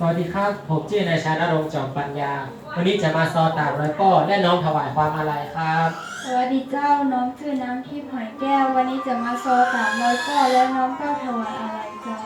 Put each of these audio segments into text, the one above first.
สวัสดีครับ ผมชื่อนายชานรงค์จอมปัญญา วันนี้จะมาซอตามร้อยป้อและน้องถวายความอาลัยครับ สวัสดีเจ้าน้องชื่อน้ำทิพย์หอยแก้ว วันนี้จะมาโซสามร้อยก้อและน้องเก้าถวายอะไรเจ้า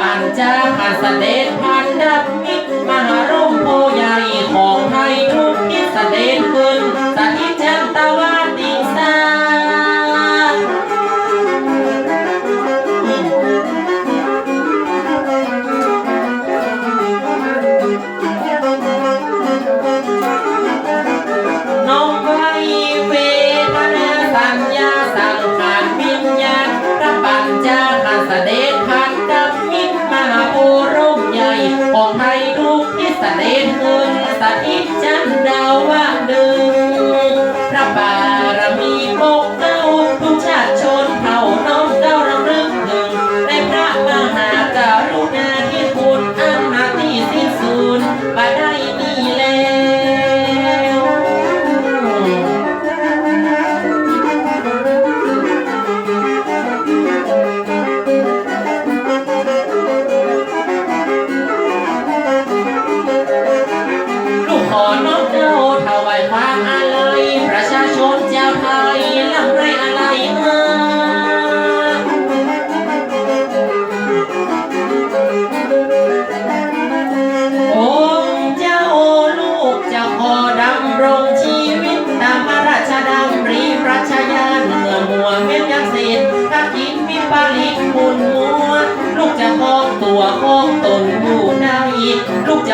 ปัญจาเสด็จพันดับมิตรมหา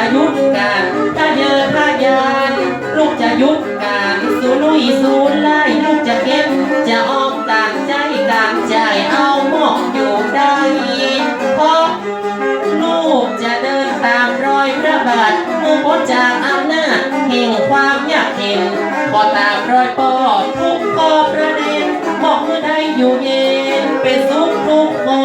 จะยุดการถ้าเยินถ้ายานลูกจะยุดการสูลุยสูนไล่ลูกจะเก็บ จะออมตามใจตามใจเอาหมอกอยู่ได้เพราะลูกจะเดินตามรอยพระบาทเมื่อพ้นจากอำนาจแห่งความอยากเห็นขอตามรอยพ่อทุกข้อประเด็นมอกมือได้อยู่เย็นเป็นสุขทุกข้อ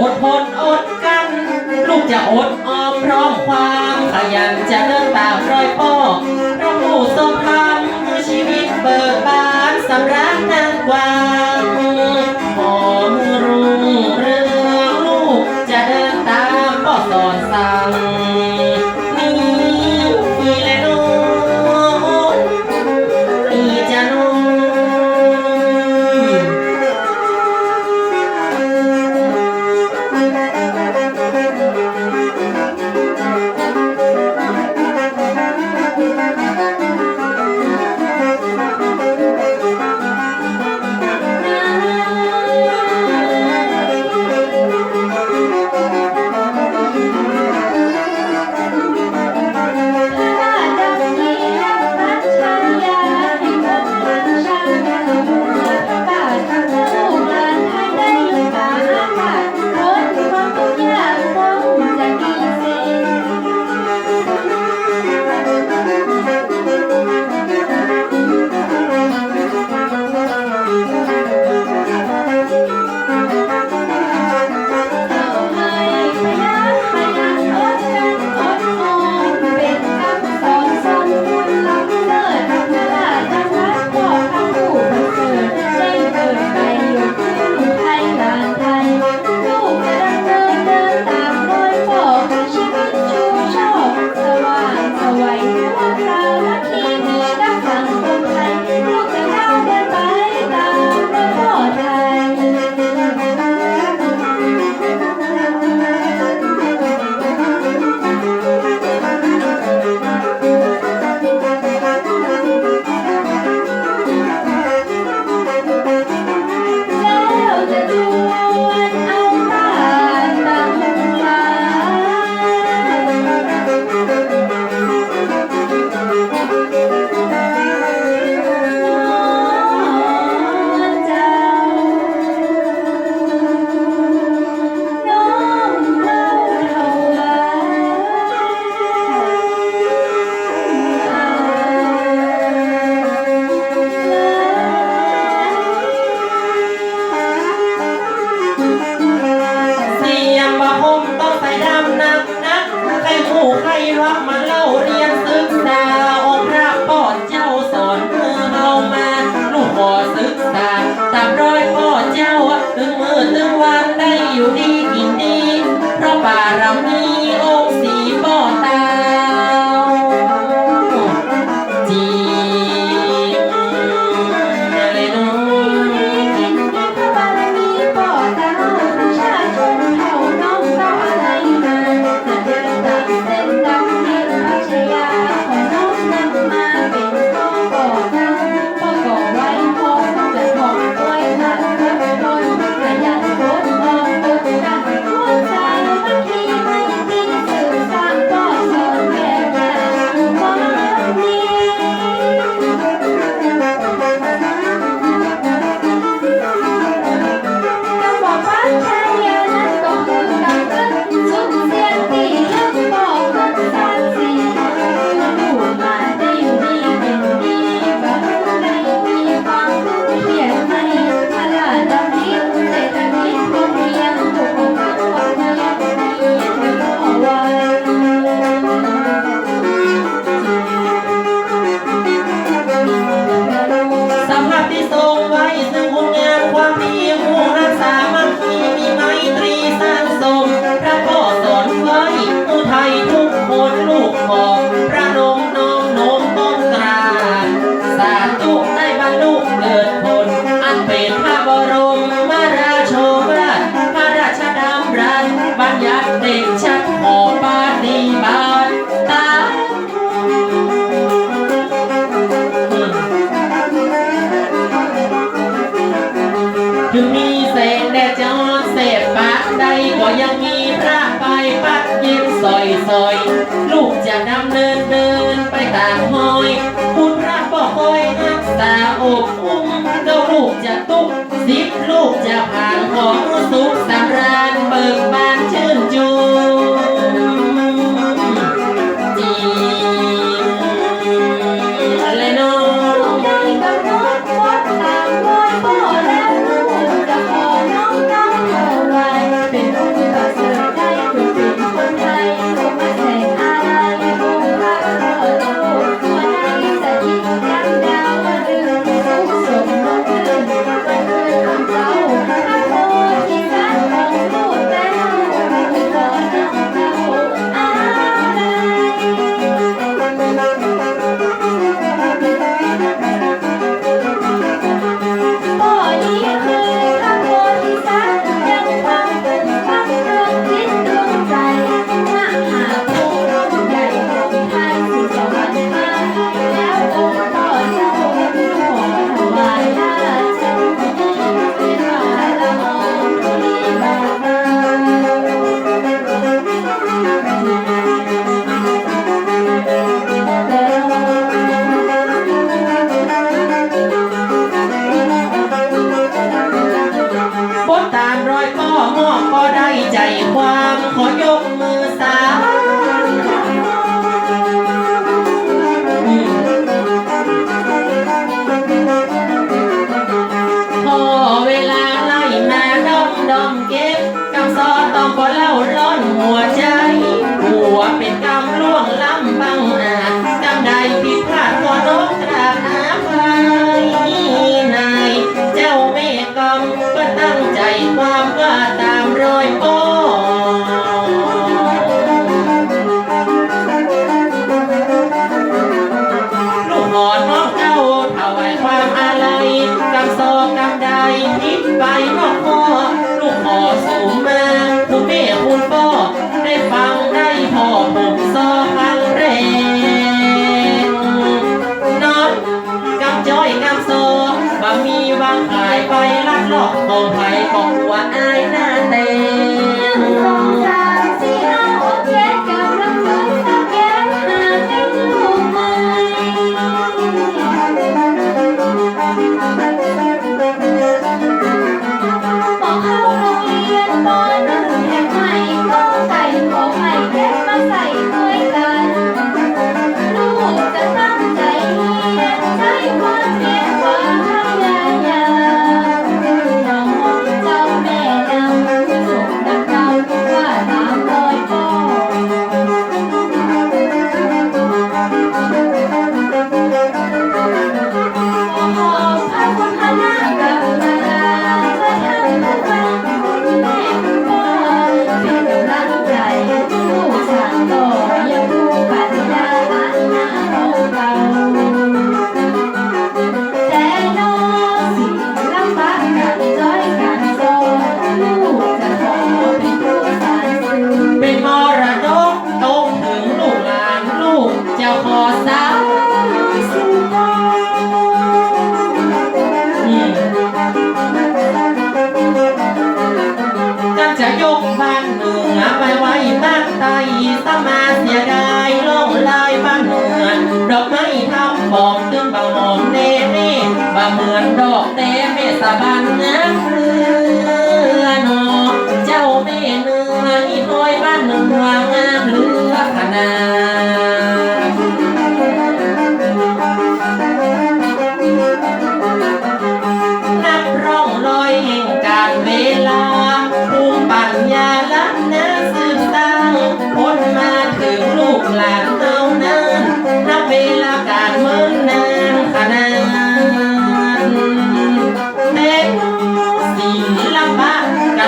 อดทนอดกัน ลูกจะอดออมพร้อมความขยันจะเดินตามรอยพ่อพระผู้ทรงธรรมพันชีวิตเบิกบานสำราญนา นำเดินเดินไปตางหอยคุณพระบ่คอยตาอบอุ้มเจ้าลูกจะตุกสิบลูกจะผ่านหอย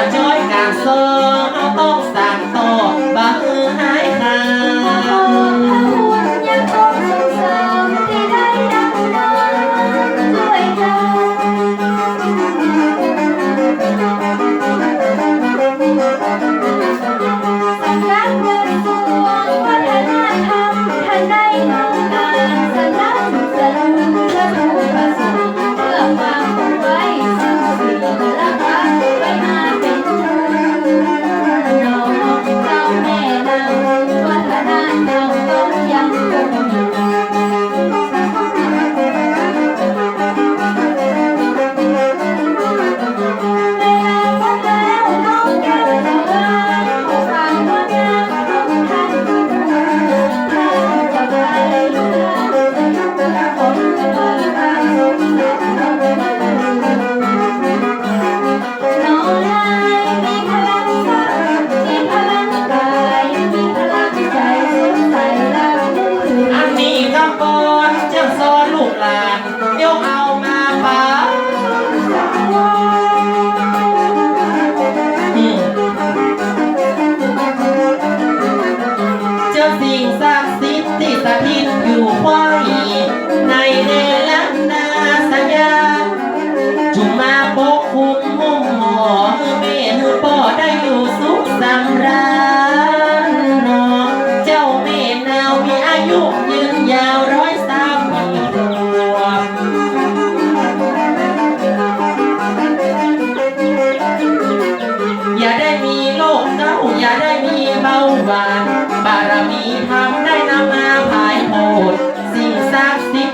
ะกับ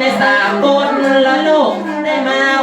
ในสามกลละโลกได้มา